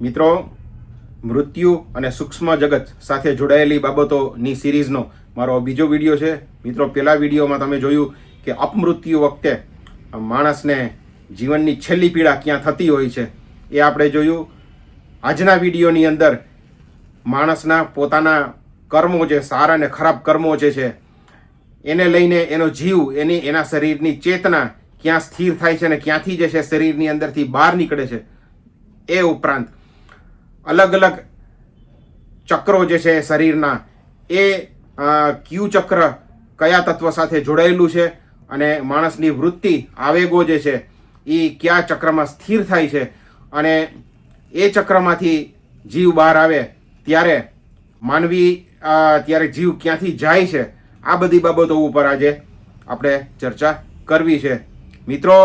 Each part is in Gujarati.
મિત્રો, મૃત્યુ અને સૂક્ષ્મ જગત સાથે જોડાયેલી બાબતોની સિરીઝનો મારો બીજો વીડિયો છે. મિત્રો પહેલા વિડીયોમાં તમે જોયું કે અપમૃત્યુ વખતે માણસને જીવનની છેલ્લી પીડા ક્યાં થતી હોય છે એ આપણે જોયું. આજના વિડીયોની અંદર માણસના પોતાના કર્મો જે સારા અને ખરાબ કર્મો જે છે, એને લઈને એનો જીવ, એની, એના શરીરની ચેતના ક્યાં સ્થિર થાય છે અને ક્યાંથી જે છે શરીરની અંદરથી બહાર નીકળે છે એ ઉપરાંત અલગ અલગ ચક્રો જે છે શરીરના, એ ક્યુ ચક્ર કયા તત્વ સાથે જોડાયેલું છે અને માણસની વૃત્તિ, આવેગો જે છે એ કયા ચક્રમાં સ્થિર થાય છે અને એ ચક્રમાંથી જીવ બહાર આવે ત્યારે માનવી ત્યારે જીવ ક્યાંથી જાય છે, આ બધી બાબતો ઉપર આજે આપણે ચર્ચા કરવી છે. મિત્રો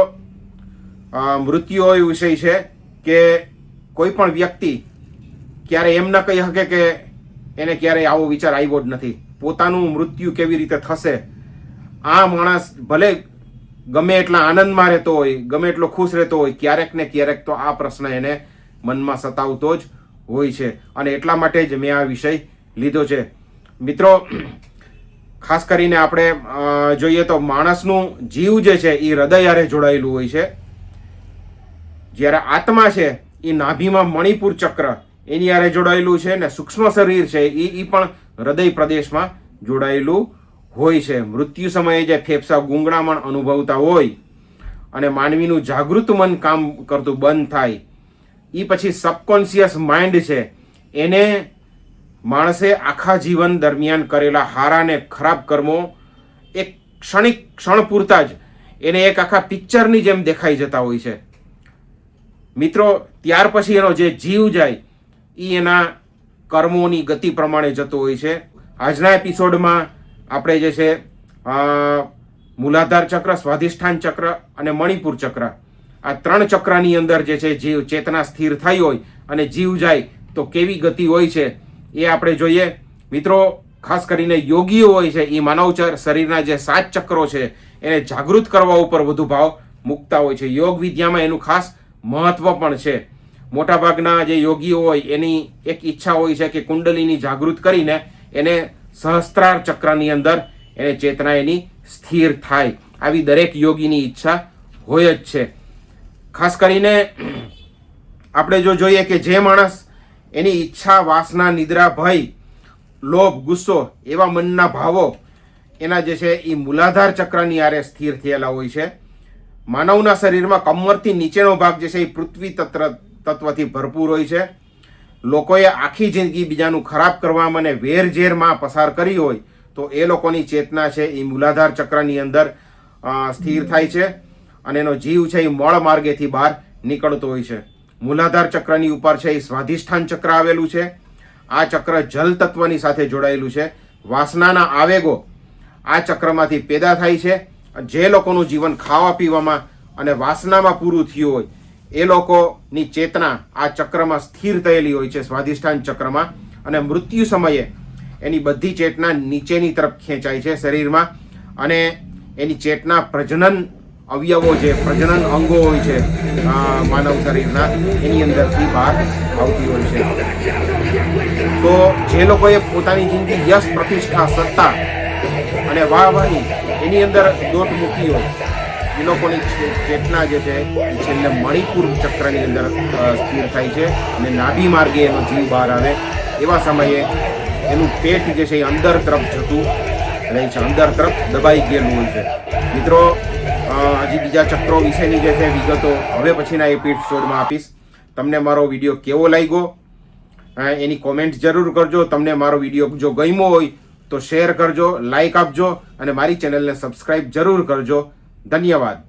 મૃત્યુ એ વિષય છે કે કોઈ પણ વ્યક્તિ ક્યારે એમ ન કહી શકે કે એને ક્યારેય આવો વિચાર આવ્યો જ નથી. પોતાનું મૃત્યુ કેવી રીતે થશે? આ માણસ ભલે ગમે એટલા આનંદમાં રહેતો હોય, ગમે એટલો ખુશ રહેતો હોય, ક્યારેક ને ક્યારેક તો આ પ્રશ્ન એને મનમાં સતાવતો જ હોય છે. અને એટલા માટે જ મેં આ વિષય લીધો છે. મિત્રો, ખાસ કરીને આપણે જોઈએ તો માણસનું જીવ જે છે એ હૃદય હારે જોડાયેલું હોય છે. જ્યારે આત્મા છે એ નાભીમાં મણિપુર ચક્ર એની આરે જોડાયેલું છે ને સૂક્ષ્મ શરીર છે એ એ પણ હૃદય પ્રદેશમાં જોડાયેલું હોય છે. મૃત્યુ સમયે જે ફેફસા ગુંગળામણ અનુભવતા હોય અને માનવીનું જાગૃત મન કામ કરતું બંધ થાય એ પછી સબકોન્શિયસ માઇન્ડ છે. એને માણસે આખા જીવન દરમિયાન કરેલા હારા ને ખરાબ કર્મો એક ક્ષણિક ક્ષણ પૂરતા જ એને એક આખા પિક્ચરની જેમ દેખાઈ જતા હોય છે. મિત્રો, ત્યાર પછી એનો જે જીવ જાય એ એના કર્મોની ગતિ પ્રમાણે જતો હોય છે. આજના એપિસોડમાં આપણે જે છે મૂલાધાર ચક્ર, સ્વાધિષ્ઠાન ચક્ર અને મણિપુર ચક્ર. આ ત્રણ ચક્રની અંદર જે છે, જીવ ચેતના સ્થિર થઈ હોય અને જીવ જાય તો કેવી ગતિ હોય છે એ આપણે જોઈએ. મિત્રો, ખાસ કરીને યોગીઓ હોય છે એ માનવ શરીરના જે સાત ચક્રો છે, એને જાગૃત કરવા ઉપર વધુ ભાવ મૂકતા હોય છે. યોગ વિદ્યામાં એનું ખાસ મહત્વ પણ છે. મોટાભાગના જે યોગીઓ હોય, એની એક ઈચ્છા હોય છે કે કુંડલીની જાગૃત કરીને એને સહસ્ત્રાર ચક્રની અંદર એને ચેતના એની સ્થિર થાય. આવી દરેક યોગીની ઈચ્છા હોય જ છે. ખાસ કરીને આપણે જો જોઈએ કે જે માણસ એની ઈચ્છા, વાસના, નિદ્રા, ભય, લોભ, ગુસ્સો એવા મનના ભાવો એના જે છે એ મૂલાધાર ચક્રની આરે સ્થિર થયેલા હોય છે. માનવના શરીરમાં કમરથી નીચેનો ભાગ જે છે એ પૃથ્વી તત્ર તત્વથી ભરપૂર હોય છે. લોકોએ આખી જિંદગી બીજાનું ખરાબ કરવામાં અને વેર ઝેરમાં પસાર કરી હોય તો એ લોકોની ચેતના છે, એ મૂલાધાર ચક્રની અંદર સ્થિર થાય છે અને એનો જીવ છે, એ મળ માર્ગેથી બહાર નીકળતો હોય છે. મૂલાધાર ચક્રની ઉપર છે, એ સ્વાધિષ્ઠાન ચક્ર આવેલું છે. આ ચક્ર જલ તત્વની સાથે જોડાયેલું છે. વાસનાના આવેગો આ ચક્રમાંથી પેદા થાય છે. જે લોકોનું જીવન ખાવા પીવામાં અને વાસનામાં પૂરું થયું હોય એ લોકોની ચેતના આ ચક્રમાં સ્થિર થયેલી હોય છે, સ્વાધિષ્ઠાન ચક્રમાં. અને મૃત્યુ સમયે એની બધી ચેતના નીચેની તરફ ખેંચાય છે શરીરમાં. અને એની ચેતના પ્રજનન અવયવો જે પ્રજનન અંગો હોય છે માનવ શરીરના, એની અંદરથી બહાર આવતી હોય છે. તો જે લોકોએ પોતાની જિંદગી યશ, પ્રતિષ્ઠા, સત્તા અને વાહવાહી એની અંદર દોટ મૂકી હોય એ લોકોની ચેતના જે છે એ છેલ્લે મણિપુર ચક્રની અંદર સ્થિર થાય છે અને નાભી માર્ગે એનો જીવ બહાર આવે. એવા સમયે એનું પેટ જે છે એ અંદર તરફ જતું રહે છે, અંદર તરફ દબાઈ ગયેલું હોય છે. મિત્રો હજી બીજા ચક્રો વિશેની જે છે વિગતો હવે પછીના એપિસોડમાં આપીશ. તમને મારો વીડિયો કેવો લાગ્યો? એની કોમેન્ટ જરૂર કરજો. તમને મારો વીડિયો જો ગમ્યો હોય તો શેર કરજો લાઈક આપજો અને મારી ચેનલને સબસ્ક્રાઈબ જરૂર કરજો. ધન્યવાદ.